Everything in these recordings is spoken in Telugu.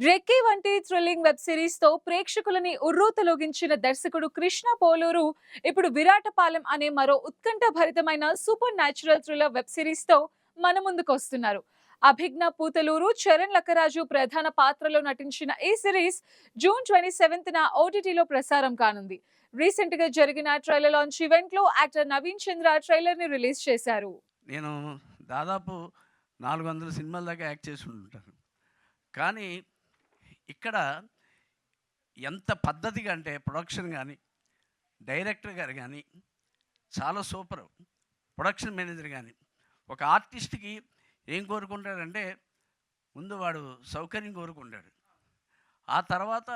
రెక్కీ వంటి థ్రిల్లింగ్ వెబ్ సిరీస్తో ప్రేక్షకులని ఉర్రూతలోగించిన దర్శకుడు కృష్ణ పోలూరు ఇప్పుడు విరాటపాలెం అనే మరో ఉత్కంఠ భరితమైన సూపర్ న్యాచురల్ థ్రిల్లర్ వెబ్ సిరీస్తో మన ముందుకు వస్తున్నారు. అభిజ్ఞ పూతలూరు చరణ్ లక్కరాజు ప్రధాన పాత్రలో నటించిన ఈ సిరీస్ జూన్ ట్వంటీ సెవెంత్ న ఓటీటీలో ప్రసారం కానుంది. రీసెంట్గా జరిగిన ట్రైలర్ లాంచ్ ఈవెంట్లో యాక్టర్ నవీన్ చంద్ర ట్రైలర్ని రిలీజ్ చేశారు. నేను దాదాపు నాలుగు వందల సినిమాల దాకా యాక్ట్ చేసి ఉంటాను కానీ ఇక్కడ ఎంత పద్ధతిగా అంటే ప్రొడక్షన్ కానీ డైరెక్టర్ గారు కానీ చాలా సూపర్. ప్రొడక్షన్ మేనేజర్ కానీ ఒక ఆర్టిస్ట్కి ఏం కోరుకుంటాడంటే ముందు వాడు సౌకర్యం కోరుకుంటాడు. ఆ తర్వాత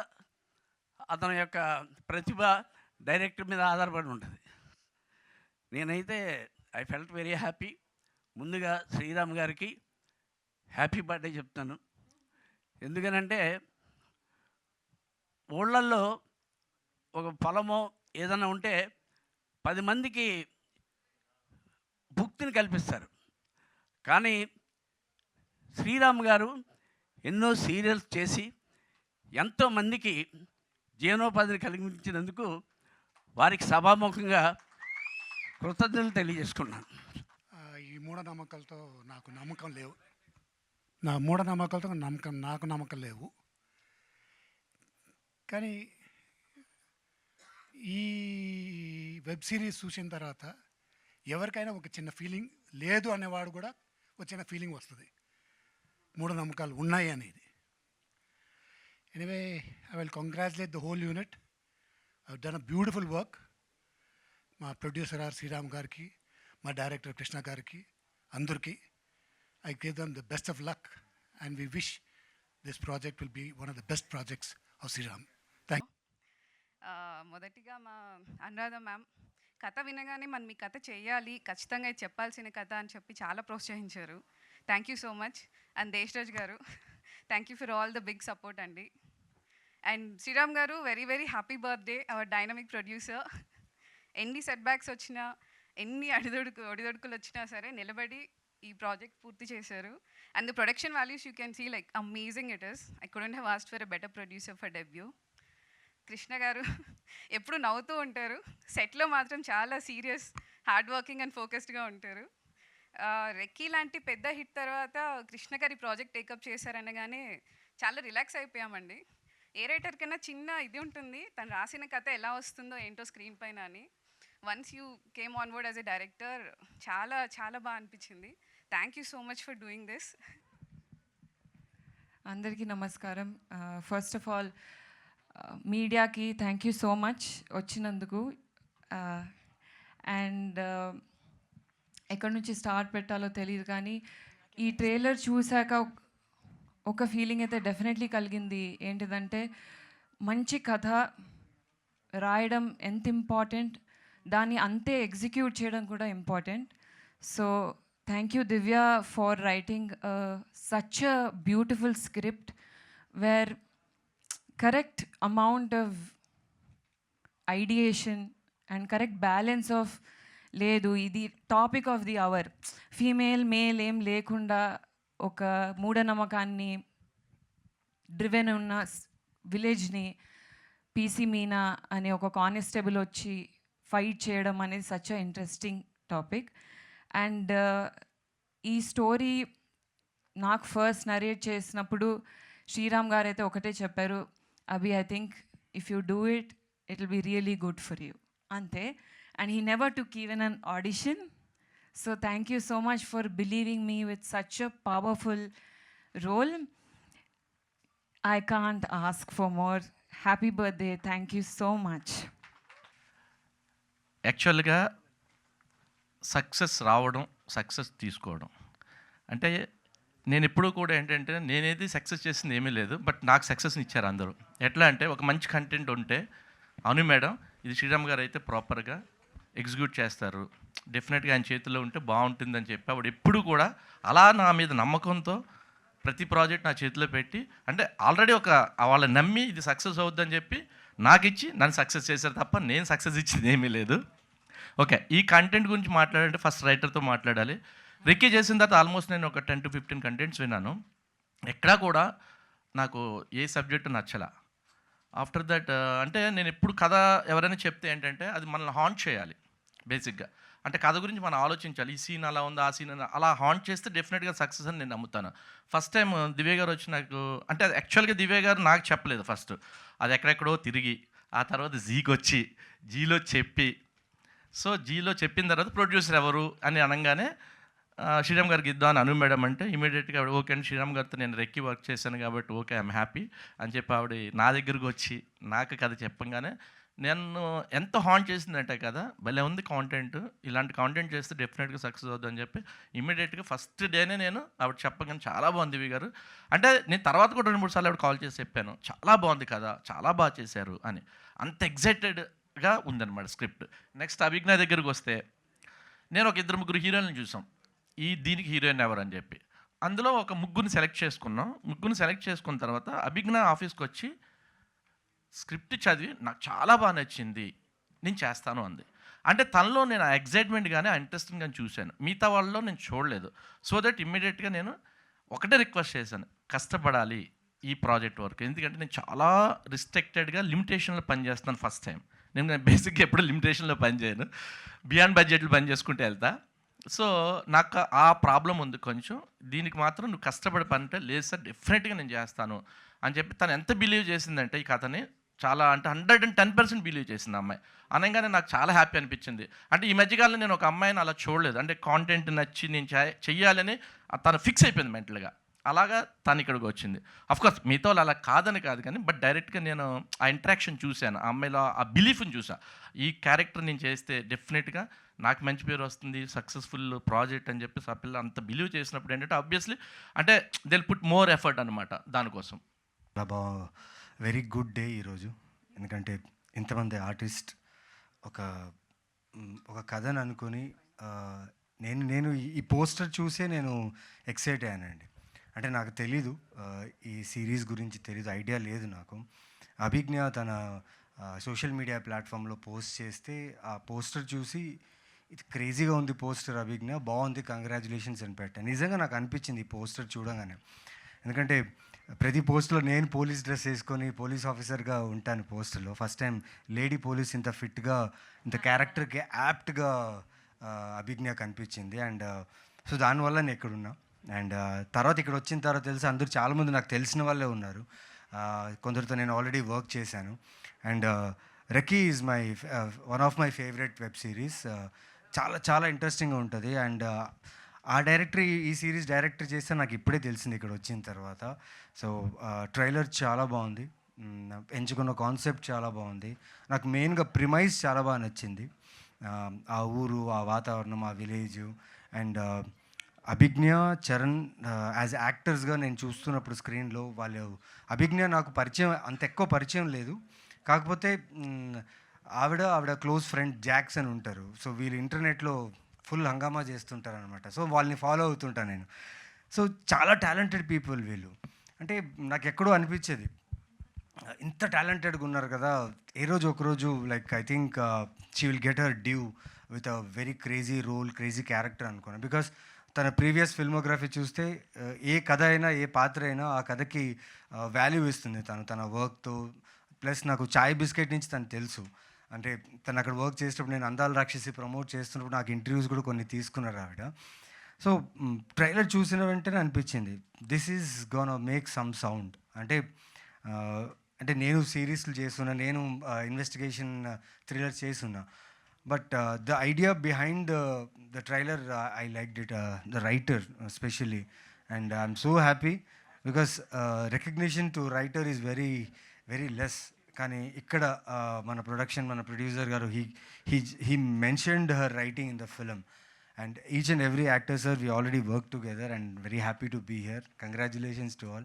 అతని యొక్క ప్రతిభ డైరెక్టర్ మీద ఆధారపడి ఉంటుంది. నేనైతే ఐ ఫెల్ట్ వెరీ హ్యాపీ. ముందుగా శ్రీరామ్ గారికి హ్యాపీ బర్త్డే చెప్తాను. ఎందుకనంటే ఊళ్ళల్లో ఒక పొలమో ఏదైనా ఉంటే పది మందికి భుక్తిని కల్పిస్తారు. కానీ శ్రీరామ్ గారు ఎన్నో సీరియల్స్ చేసి ఎంతోమందికి జీవనోపాధిని కలిగించినందుకు వారికి సభాముఖంగా కృతజ్ఞతలు తెలియజేసుకున్నాను. ఈ మూఢనమ్మకాలతో నాకు నమ్మకం లేవు. నా మూఢనమ్మకాలతో నమ్మకం నాకు నమ్మకం లేవు. కానీ ఈ వెబ్ సిరీస్ చూసిన తర్వాత ఎవరికైనా ఒక చిన్న ఫీలింగ్ లేదు అనేవాడు కూడా ఒక చిన్న ఫీలింగ్ వస్తుంది. మూఢనమ్మకాలు ఉన్నాయి అనేది. Anyway I will congratulate the whole unit I done a beautiful work మా ప్రొడ్యూసర్ ఆర్ శ్రీరామ్ గారికి మా డైరెక్టర్ కృష్ణ గారికి అందరికీ. I give them the best of luck and we wish this project will be one of the best projects of Sriram thank మొదటిగా మా అనురాధ మ్యామ్ కథ వినగానే మనం మీ కథ చేయాలి ఖచ్చితంగా ఇది చెప్పాల్సిన కథ అని చెప్పి చాలా ప్రోత్సహించారు. Thank you so much and Desaraj గారు thank you for all the big support అండి. అండ్ శ్రీరామ్ గారు very very happy birthday our dynamic producer ఎన్ని సెట్ బ్యాక్స్ వచ్చినా ఎన్ని అడిదొడుకు ఒడిదొడుకులు వచ్చినా సరే నిలబడి ఈ ప్రాజెక్ట్ పూర్తి చేశారు. And the production values you can see like amazing it is I couldn't have asked for a better producer for debut Krishna గారు ఎప్పుడు నవ్వుతూ ఉంటారు. సెట్లో మాత్రం చాలా సీరియస్ హార్డ్ వర్కింగ్ అండ్ ఫోకస్డ్గా ఉంటారు. రెక్కీ లాంటి పెద్ద హిట్ తర్వాత కృష్ణ గారి ప్రాజెక్ట్ టేకప్ చేశారనగానే చాలా రిలాక్స్ అయిపోయామండి. ఏ రైటర్ కన్నా చిన్న ఇది ఉంటుంది తను రాసిన కథ ఎలా వస్తుందో ఏంటో స్క్రీన్ పైన అని. Once you came onward as a director చాలా చాలా బాగా అనిపించింది. Thank you so much for doing this. అందరికీ నమస్కారం. ఫస్ట్ ఆఫ్ ఆల్ మీడియాకి థ్యాంక్ యూ సో మచ్ వచ్చినందుకు. అండ్ ఎక్కడి నుంచి స్టార్ట్ పెట్టాలో తెలియదు కానీ ఈ ట్రైలర్ చూశాక ఒక- ఫీలింగ్ అయితే డెఫినెట్లీ కలిగింది. ఏంటిదంటే మంచి కథ రాయడం ఎంత ఇంపార్టెంట్ దాన్ని అంతే ఎగ్జిక్యూట్ చేయడం కూడా important so thank you Divya for writing such a beautiful script where correct amount of ideation and correct balance of లేదు ఇది topic of the our female male ఏం లేకుండా ఒక మూఢనమ్మకాన్ని డ్రివెన్ ఉన్న విలేజ్ని పీసీ మీనా అనే ఒక కానిస్టేబుల్ వచ్చి ఫైట్ చేయడం అనేది such a interesting topic and ఈ స్టోరీ నాకు ఫస్ట్ నరేట్ చేసినప్పుడు శ్రీరామ్ గారు అయితే ఒకటే చెప్పారు అభి I think if you do it it will be really good for you అంతే and he never took even an audition so thank you so much for believing me with such a powerful role I can't ask for more happy birthday thank you so much యాక్చువల్గా సక్సెస్ రావడం సక్సెస్ తీసుకోవడం. అంటే నేను ఎప్పుడూ కూడా ఏంటంటే నేనేది సక్సెస్ చేసింది ఏమీ లేదు బట్ నాకు సక్సెస్ని ఇచ్చారు అందరూ. ఎట్లా అంటే ఒక మంచి కంటెంట్ ఉంటే అవును మేడం ఇది శ్రీరామ్ గారు అయితే ప్రాపర్గా ఎగ్జిక్యూట్ చేస్తారు. డెఫినెట్గా ఆయన చేతిలో ఉంటే బాగుంటుందని చెప్పి ఆవిడ ఎప్పుడు కూడా అలా నా మీద నమ్మకంతో ప్రతి ప్రాజెక్ట్ నా చేతిలో పెట్టి అంటే ఆల్రెడీ ఒక వాళ్ళని నమ్మి ఇది సక్సెస్ అవుద్దని చెప్పి నాకు ఇచ్చి నన్ను సక్సెస్ చేశారు తప్ప నేను సక్సెస్ ఇచ్చింది ఏమీ లేదు. ఓకే ఈ కంటెంట్ గురించి మాట్లాడాలంటే ఫస్ట్ రైటర్తో మాట్లాడాలి. రిక్కీ చేసిన తర్వాత ఆల్మోస్ట్ నేను ఒక టెన్ టు ఫిఫ్టీన్ కంటెంట్స్ విన్నాను. ఎక్కడా కూడా నాకు ఏ సబ్జెక్టు నచ్చలా. ఆఫ్టర్ దట్ అంటే నేను ఎప్పుడు కథ ఎవరైనా చెప్తే ఏంటంటే అది మనల్ని హాంట్ చేయాలి బేసిక్గా అంటే కథ గురించి మనం ఆలోచించాలి. ఈ సీన్ అలా ఉంది ఆ సీన్ అలా హాంట్ చేస్తే డెఫినెట్గా సక్సెస్ అని నేను నమ్ముతాను. ఫస్ట్ టైం దివ్య గారు వచ్చి నాకు అంటే యాక్చువల్గా దివ్య గారు నాకు చెప్పలేదు ఫస్ట్ అది ఎక్కడెక్కడో తిరిగి ఆ తర్వాత జీకి వచ్చి జీలో చెప్పి. సో జీలో చెప్పిన తర్వాత ప్రొడ్యూసర్ ఎవరు అని అనగానే శ్రీరామ్ గారికి ఇద్దాం అని అను మేడం అంటే ఇమీడియట్గా ఆవిడ ఓకే అండి శ్రీరామ్ గారితో నేను రెక్కి వర్క్ చేశాను కాబట్టి ఓకే ఐఎమ్ హ్యాపీ అని చెప్పి ఆవిడ నా దగ్గరకు వచ్చి నాకు కథ చెప్పంగానే నేను ఎంత హాంట్ చేసిందంటే కదా భలే ఉంది కాంటెంట్ ఇలాంటి కాంటెంట్ చేస్తే డెఫినెట్గా సక్సెస్ అవుతుంది అని చెప్పి ఇమీడియట్గా ఫస్ట్ డేనే నేను ఆవిడ చెప్పగానే చాలా బాగుంది ఇవి గారు. అంటే నేను తర్వాత కూడా రెండు మూడు సార్లు ఆవిడ కాల్ చేసి చెప్పాను చాలా బాగుంది కదా చాలా బాగా చేశారు అని. అంత ఎగ్జైటెడ్గా ఉందన్నమాట స్క్రిప్ట్. నెక్స్ట్ అభిజ్ఞ దగ్గరికి వస్తే నేను ఒక ఇద్దరు ముగ్గురు హీరోయిన్లు చూసాం. ఈ దీనికి హీరోయిన్ ఎవరు అని చెప్పి. అందులో ఒక ముగ్గురిని సెలెక్ట్ చేసుకున్నాం. ముగ్గురిని సెలెక్ట్ చేసుకున్న తర్వాత అభిజ్ఞ ఆఫీస్కి వచ్చి స్క్రిప్ట్ చదివి నాకు చాలా బాగా నచ్చింది నేను చేస్తాను అంది. అంటే తనలో నేను ఆ ఎగ్జైట్మెంట్ కానీ ఆ ఇంట్రెస్టింగ్ కానీ చూశాను. మిగతా వాళ్ళలో నేను చూడలేదు. సో దట్ ఇమ్మీడియట్గా నేను ఒకటే రిక్వెస్ట్ చేశాను. కష్టపడాలి ఈ ప్రాజెక్ట్ వర్క్ ఎందుకంటే నేను చాలా రిస్ట్రిక్టెడ్గా లిమిటేషన్లో పనిచేస్తాను ఫస్ట్ టైం నేను బేసిక్గా ఎప్పుడు లిమిటేషన్లో పనిచేయను బియాండ్ బడ్జెట్లు పని చేసుకుంటే వెళ్తా. సో నాకు ఆ ప్రాబ్లం ఉంది కొంచెం. దీనికి మాత్రం నువ్వు కష్టపడి పనితే లేదు సార్ డెఫినెట్గా నేను చేస్తాను అని చెప్పి తను ఎంత బిలీవ్ చేసిందంటే ఈ కథని చాలా అంటే hundred and ten percent believe చేసింది అమ్మాయి. అనగానే నాకు చాలా హ్యాపీ అనిపించింది. అంటే ఈ మధ్యకాలంలో నేను ఒక అమ్మాయిని అలా చూడలేదు. అంటే కాంటెంట్ నచ్చి నేను చేయాలని తను ఫిక్స్ అయిపోయింది మెంటల్గా అలాగా తను ఇక్కడికి వచ్చింది. అఫ్కోర్స్ మిగతా వాళ్ళు అలా కాదని కాదు కానీ బట్ డైరెక్ట్గా నేను ఆ ఇంట్రాక్షన్ చూశాను. ఆ అమ్మాయిలో ఆ బిలీఫ్ని చూసా ఈ క్యారెక్టర్ నేను చేస్తే డెఫినెట్గా నాకు మంచి పేరు వస్తుంది సక్సెస్ఫుల్ ప్రాజెక్ట్ అని చెప్పేసి ఆ పిల్ల అంత బిలీవ్ చేసినప్పుడు ఏంటంటే ఆబ్వియస్లీ అంటే దిల్ పుట్ మోర్ ఎఫర్ట్ అనమాట దానికోసం. ప్రభా వెరీ గుడ్ డే ఈరోజు. ఎందుకంటే ఇంతమంది ఆర్టిస్ట్ ఒక ఒక కథను అనుకొని నేను నేను ఈ పోస్టర్ చూసే నేను ఎక్సైట్ అయ్యానండి. అంటే నాకు తెలీదు. ఈ సిరీస్ గురించి తెలీదు. ఐడియా లేదు నాకు. అభిజ్ఞ తన సోషల్ మీడియా ప్లాట్ఫామ్లో పోస్ట్ చేస్తే ఆ పోస్టర్ చూసి ఇది క్రేజీగా ఉంది పోస్టర్ అభిజ్ఞ బాగుంది కంగ్రాచులేషన్స్ అని పెట్టాను నిజంగా నాకు అనిపించింది ఈ పోస్టర్ చూడగానే. ఎందుకంటే ప్రతి పోస్ట్లో నేను పోలీస్ డ్రెస్ వేసుకొని పోలీస్ ఆఫీసర్గా ఉంటాను పోస్టర్లో. ఫస్ట్ టైం లేడీ పోలీస్ ఇంత ఫిట్గా ఇంత క్యారెక్టర్కి యాప్ట్గా అభిజ్ఞ కనిపించింది. అండ్ సో దానివల్ల నేను ఎక్కడున్నా. అండ్ తర్వాత ఇక్కడ వచ్చిన తర్వాత తెలిసి అందరూ చాలామంది నాకు తెలిసిన వాళ్ళే ఉన్నారు. కొందరితో నేను ఆల్రెడీ వర్క్ చేశాను. And Recce is my one of my favourite web series. చాలా చాలా ఇంట్రెస్టింగ్గా ఉంటుంది. అండ్ ఆ డైరెక్టర్ ఈ- సిరీస్ డైరెక్టర్ చేస్తే నాకు ఇప్పుడే తెలిసింది ఇక్కడ వచ్చిన తర్వాత. సో ట్రైలర్ చాలా బాగుంది. ఎంచుకున్న కాన్సెప్ట్ చాలా బాగుంది. నాకు మెయిన్గా ప్రిమైజ్ చాలా బాగా నచ్చింది. ఆ, ఆ ఊరు ఆ వాతావరణం ఆ village. And Abhigna Charan as యాక్టర్స్గా నేను చూస్తున్నప్పుడు స్క్రీన్లో వాళ్ళు అభిజ్ఞ నాకు పరిచయం అంత ఎక్కువ పరిచయం లేదు. కాకపోతే ఆవిడ ఆవిడ క్లోజ్ ఫ్రెండ్ జాక్స్ అని ఉంటారు. సో వీళ్ళు ఇంటర్నెట్లో ఫుల్ హంగామా చేస్తుంటారు అనమాట సో వాళ్ళని ఫాలో అవుతుంటాను నేను. సో చాలా టాలెంటెడ్ పీపుల్ వీళ్ళు. అంటే నాకు ఎక్కడో అనిపించేది. ఇంత టాలెంటెడ్గా ఉన్నారు కదా ఏ రోజు ఒకరోజు like I think she will get her due with a very crazy role crazy character అనుకున్నాను బికాస్ తన ప్రీవియస్ ఫిల్మోగ్రఫీ చూస్తే ఏ కథ అయినా ఏ పాత్ర అయినా ఆ కథకి వాల్యూ ఇస్తుంది తను. తన వర్క్తో ప్లస్ నాకు చాయ్ బిస్కెట్ నుంచి తను తెలుసు. అంటే తను అక్కడ వర్క్ చేసేటప్పుడు నేను అందాలు రాక్షసి ప్రమోట్ చేస్తున్నప్పుడు నాకు ఇంటర్వ్యూస్ కూడా కొన్ని తీసుకున్నారు ఆవిడ. సో ట్రైలర్ చూసిన వెంటనే అనిపించింది this is gonna make some sound అంటే అంటే నేను సిరీస్లు చేస్తున్నా నేను ఇన్వెస్టిగేషన్ థ్రిల్లర్ చేస్తున్నా. But the idea behind the trailer I like it the writer specially and I'm so happy because recognition to writer is very very less కానీ ఇక్కడ uh, మన ప్రొడక్షన్ మన ప్రొడ్యూసర్ గారు he he he mentioned her writing in the film And each and every actor, sir, we already worked together and very happy to be here. Congratulations to all.